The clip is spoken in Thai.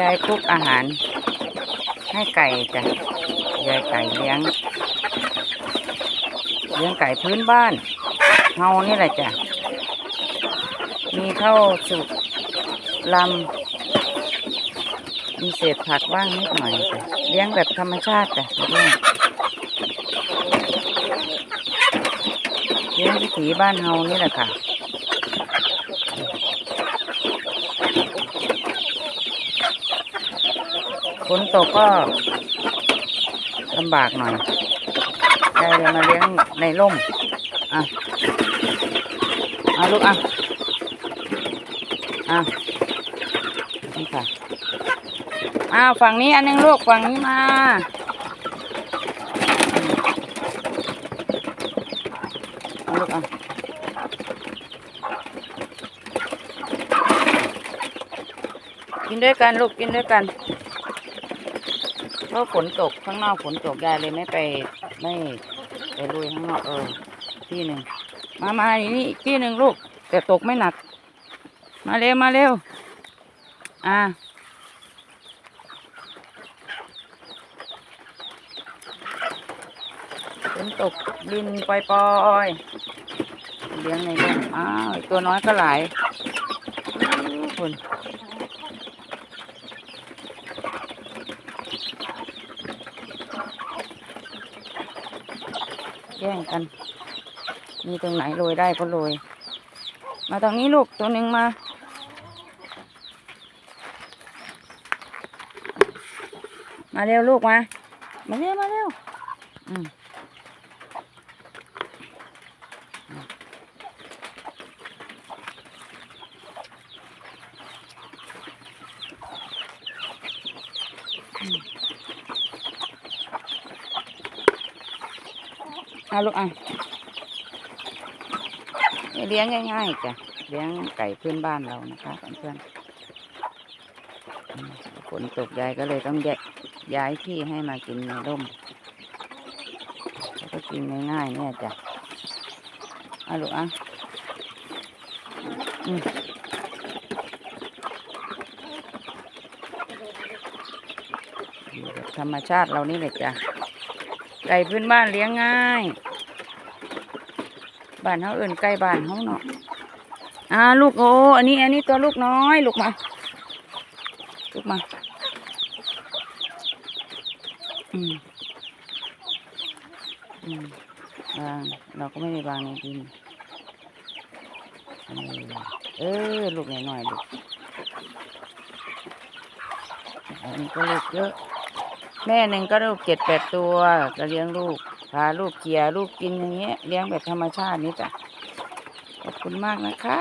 ยายคุกอาหาร ให้ไก่จ้ะยายไก่เลี้ยง เลี้ยงไก่พื้นบ้านเฮานี่แหละจ้ะ มีข้าวสุกลำ มีเศษผักบ้างนิดหน่อยจ้ะเลี้ยงแบบธรรมชาติจ้ะเลี้ยงเลี้ยงวิถีบ้านเฮานี่แหละค่ะ ฝนตกก็ลำบากหน่อยยายเลยมาเลี้ยงในร่ม อะเอาลูกอะ อะนี่ค่ะ อ้าวฝั่งนี้อันนึงลูกฝั่งนี้มาเอาลูกอะกินด้วยกันลูกกินด้วยกัน เพราะฝนตกข้างนอกฝนตกยายเลยไม่ไปไม่ไปลุยข้างนอกเออที่หนึ่งมามาอย่นี้อีกที่หนึ่งลูก แต่ตกไม่หนัก มาเร็วมาเร็ว อ่าฝนตกดินปล่อยๆเลี้ยงในร่มอ้าวไอ้ตัวน้อยก็หลายคุณ แย่งกัน มีตรงไหนโรยได้ก็โรย มาตรงนี้ลูกตัวหนึ่งมามาเร็วลูกมา มาเร็วมาเร็วอืม เอาลูกอะเลี้ยงง่ายๆจ้ะเลี้ยงไก่พื้นบ้านเรานะคะเพื่อนฝนตกยายก็เลยต้องแยกย้ายที่ให้มากินในร่มก็กินง่ายๆเนี่ยจ้ะเอาลูกอะอืมธรรมชาติเรานี่แหละจ้ะ ไก่พื้นบ้านเลี้ยงง่ายบ้านเขาเอื่นไก่บ้านเขาเนาะอ่าลูกโอ้อันนี้อันนี้ตัวลูกน้อยลูกมาลูกมาอืมอืมวางเราก็ไม่ได้วางในดินเออเออลูกหน่อยๆลูกอันนี้ก็ลูกเยอะ แม่หนึ่งก็ลูกเจ็ดแปดตัวก็เลี้ยงลูกพาลูกเกียร์ลูกกินอย่างเงี้ยเลี้ยงแบบธรรมชาตินี่จ้ะขอบคุณมากนะคะ